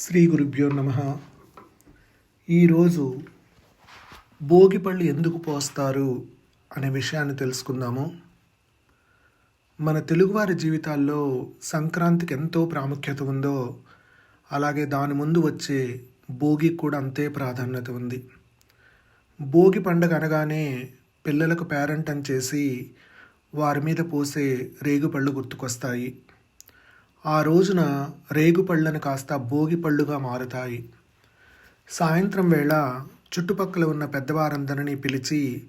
శ్రీ గురుభ్యో నమ. ఈరోజు భోగిపళ్ళు ఎందుకు పోస్తారు అనే విషయాన్ని తెలుసుకుందాము. మన తెలుగువారి జీవితాల్లో సంక్రాంతికి ఎంతో ప్రాముఖ్యత ఉందో అలాగే దాని ముందు వచ్చే భోగికి కూడా అంతే ప్రాధాన్యత ఉంది. భోగి పండగ అనగానే పిల్లలకు పేరెంటం చేసి వారి మీద పోసే రేగుపళ్ళు గుర్తుకొస్తాయి. ఆ రోజున రేగుపళ్ళను కాస్త భోగిపళ్ళుగా మారుతాయి. సాయంత్రం వేళ చుట్టుపక్కల ఉన్న పెద్దవారందరినీ పిలిచి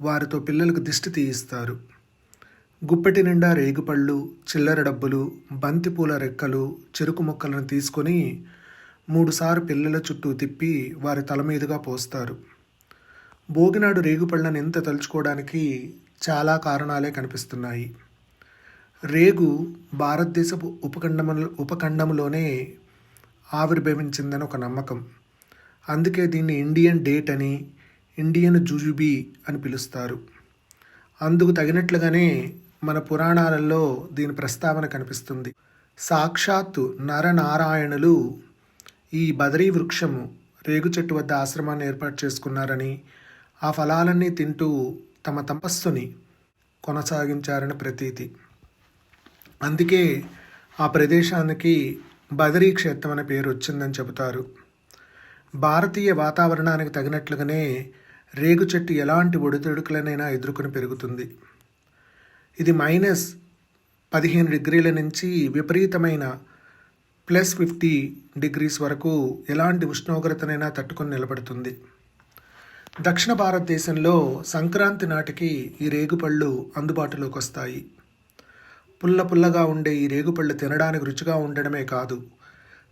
వారితో పిల్లలకు దిష్టి తీయిస్తారు. గుప్పెటి నిండా రేగుపళ్ళు చిల్లర డబ్బులు బంతిపూల రెక్కలు చెరుకు ముక్కలను తీసుకొని మూడుసార్లు పిల్లల చుట్టూ తిప్పి వారి తల మీదుగా పోస్తారు. భోగినాడు రేగుపళ్ళను ఎంత తలుచుకోవడానికి చాలా కారణాలే కనిపిస్తున్నాయి. రేగు భారతదేశపు ఉపఖండము ఉపఖండంలోనే ఆవిర్భవించిందని ఒక నమ్మకం. అందుకే దీన్ని ఇండియన్ డేట్ అని ఇండియన్ జుజుబీ అని పిలుస్తారు. అందుకు తగినట్లుగానే మన పురాణాలలో దీని ప్రస్తావన కనిపిస్తుంది. సాక్షాత్తు నరనారాయణులు ఈ బదరీ వృక్షము రేగు చెట్టు వద్ద ఆశ్రమాన్ని ఏర్పాటు చేసుకున్నారని ఆ ఫలాలన్నీ తింటూ తమ తపస్సుని కొనసాగించారని ప్రతీతి. అందుకే ఆ ప్రదేశానికి బదరీ క్షేత్రం అనే పేరు వచ్చిందని చెబుతారు. భారతీయ వాతావరణానికి తగినట్లుగానే రేగు చెట్టు ఎలాంటి ఒడిదుడుకులనైనా ఎదుర్కొని పెరుగుతుంది. ఇది మైనస్ పదిహేను డిగ్రీల నుంచి విపరీతమైన ప్లస్ ఫిఫ్టీ డిగ్రీస్ వరకు ఎలాంటి ఉష్ణోగ్రతనైనా తట్టుకొని నిలబడుతుంది. దక్షిణ భారతదేశంలో సంక్రాంతి నాటికి ఈ రేగుపళ్ళు అందుబాటులోకి వస్తాయి. పుల్ల పుల్లగా ఉండే ఈ రేగుపళ్ళు తినడానికి రుచిగా ఉండడమే కాదు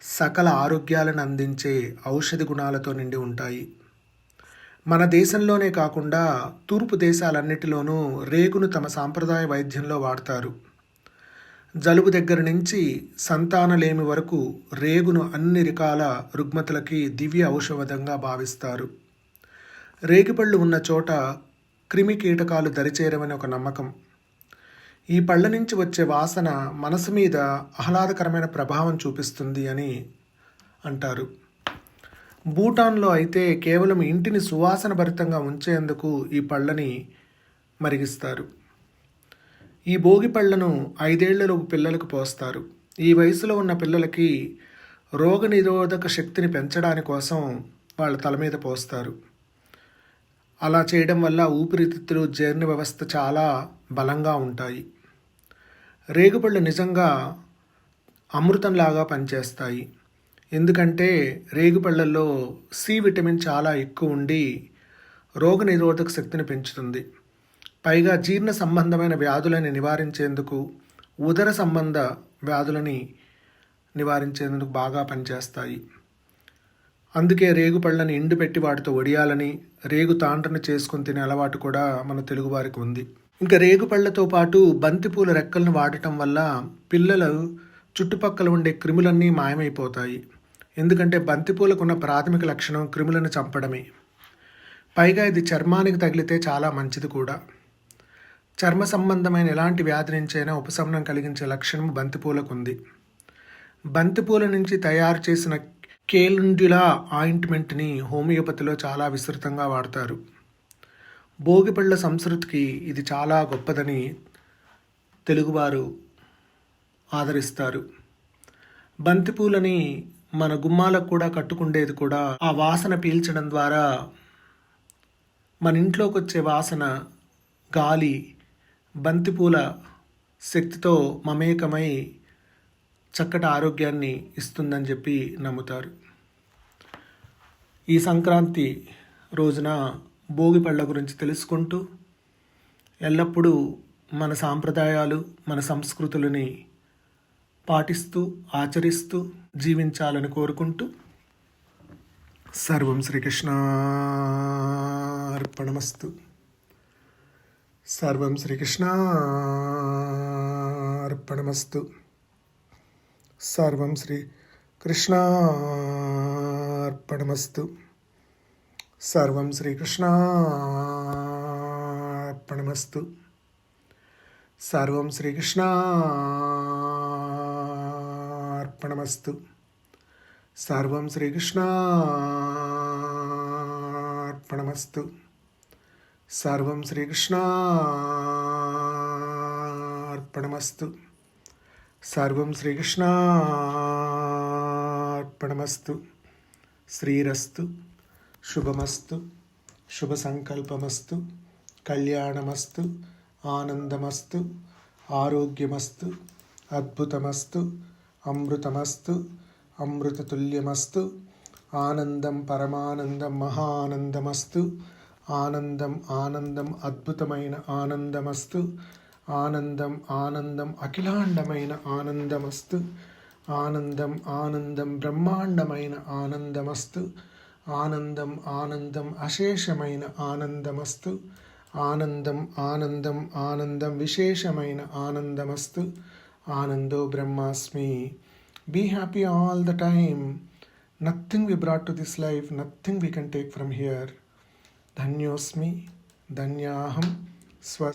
సకల ఆరోగ్యాలను అందించే ఔషధ గుణాలతో నిండి ఉంటాయి. మన దేశంలోనే కాకుండా తూర్పు దేశాలన్నిటిలోనూ రేగును తమ సాంప్రదాయ వైద్యంలో వాడతారు. జలుబు దగ్గర నుంచి సంతానలేమి వరకు రేగును అన్ని రకాల రుగ్మతలకి దివ్య ఔషధంగా భావిస్తారు. రేగిపళ్ళు ఉన్న చోట క్రిమి కీటకాలు దరిచేరమని ఒక నమ్మకం. ఈ పళ్ళ నుంచి వచ్చే వాసన మనసు మీద ఆహ్లాదకరమైన ప్రభావం చూపిస్తుంది అని అంటారు. భూటాన్లో అయితే కేవలం ఇంటిని సువాసన భరితంగా ఉంచేందుకు ఈ పళ్ళని మరిగిస్తారు. ఈ భోగి పళ్ళను ఐదేళ్ళలోపు పిల్లలకు పోస్తారు. ఈ వయసులో ఉన్న పిల్లలకి రోగనిరోధక శక్తిని పెంచడాని కోసం వాళ్ళ తల మీద పోస్తారు. అలా చేయడం వల్ల ఊపిరితిత్తులు జీర్ణ వ్యవస్థ చాలా బలంగా ఉంటాయి. రేగుపళ్ళు నిజంగా అమృతంలాగా పనిచేస్తాయి. ఎందుకంటే రేగుపళ్ళల్లో సి విటమిన్ చాలా ఎక్కువ ఉండి రోగనిరోధక శక్తిని పెంచుతుంది. పైగా జీర్ణ సంబంధమైన వ్యాధులని నివారించేందుకు ఉదర సంబంధ వ్యాధులని నివారించేందుకు బాగా పనిచేస్తాయి. అందుకే రేగు పళ్ళని ఎండు పెట్టి వాటితో వడియాలని రేగు తాండ్రని చేసుకుని తినే అలవాటు కూడా మన తెలుగువారికి ఉంది. ఇంకా రేగుపళ్ళతో పాటు బంతిపూల రెక్కలను వాడటం వల్ల పిల్లలు చుట్టుపక్కల ఉండే క్రిములన్నీ మాయమైపోతాయి. ఎందుకంటే బంతిపూలకు ఉన్న ప్రాథమిక లక్షణం క్రిములను చంపడమే. పైగా ఇది చర్మానికి తగిలితే చాలా మంచిది కూడా. చర్మ సంబంధమైన ఎలాంటి వ్యాధి నుంచైనా ఉపశమనం కలిగించే లక్షణం బంతిపూలకు ఉంది బంతిపూల నుంచి తయారు చేసిన కేలుండిలా ఆయింట్మెంట్ని హోమియోపతిలో చాలా విస్తృతంగా వాడతారు. భోగిపళ్ళ సంస్కృతికి ఇది చాలా గొప్పదని తెలుగువారు ఆదరిస్తారు. బంతిపూలని మన గుమ్మాలకు కూడా కట్టుకుండేది కూడా ఆ వాసన పీల్చడం ద్వారా మన ఇంట్లోకి వచ్చే వాసన గాలి బంతిపూల శక్తితో మమేకమై చక్కటి ఆరోగ్యాన్ని ఇస్తుందని చెప్పి నమ్ముతారు. ఈ సంక్రాంతి రోజున భోగి పళ్ళ గురించి తెలుసుకుంటూ ఎల్లప్పుడూ మన సాంప్రదాయాలు మన సంస్కృతులని పాటిస్తూ ఆచరిస్తూ జీవించాలని కోరుకుంటూ సర్వం శ్రీకృష్ణార్పణమస్తు. సర్వం శ్రీకృష్ణార్పణమస్తు. సర్వం శ్రీ కృష్ణార్పణమస్తు సర్వం శ్రీకృష్ణార్పణమస్తు. సర్వం శ్రీకృష్ణార్పణమస్తు. సర్వం శ్రీకృష్ణార్పణమస్తు. సర్వం శ్రీకృష్ణార్పణమస్తు. సర్వం శ్రీకృష్ణార్పణమస్తు. శ్రీరస్తు. శుభమస్తు శుభ సంకల్పమస్తు కళ్యాణమస్తు ఆనందమస్తు ఆరోగ్యమస్తు అద్భుతమస్తు అమృతమస్తు అమృతతుల్యమస్తు ఆనందం పరమానందం మహానందమస్తు ఆనందం ఆనందం అద్భుతమైన ఆనందమస్తు ఆనందం ఆనందం అఖిలాండమైన ఆనందమస్తు ఆనందం ఆనందం బ్రహ్మాండమైన ఆనందమస్తు ఆనందం ఆనందం అశేషమైన ఆనందమస్తు. ఆనందం ఆనందం ఆనందం విశేషమైన ఆనందమస్తు. ఆనందో బ్రహ్మాస్మి. Be happy all the time nothing we brought to this life nothing we can take from here ధన్యోస్మి. ధన్యాహం. స్వ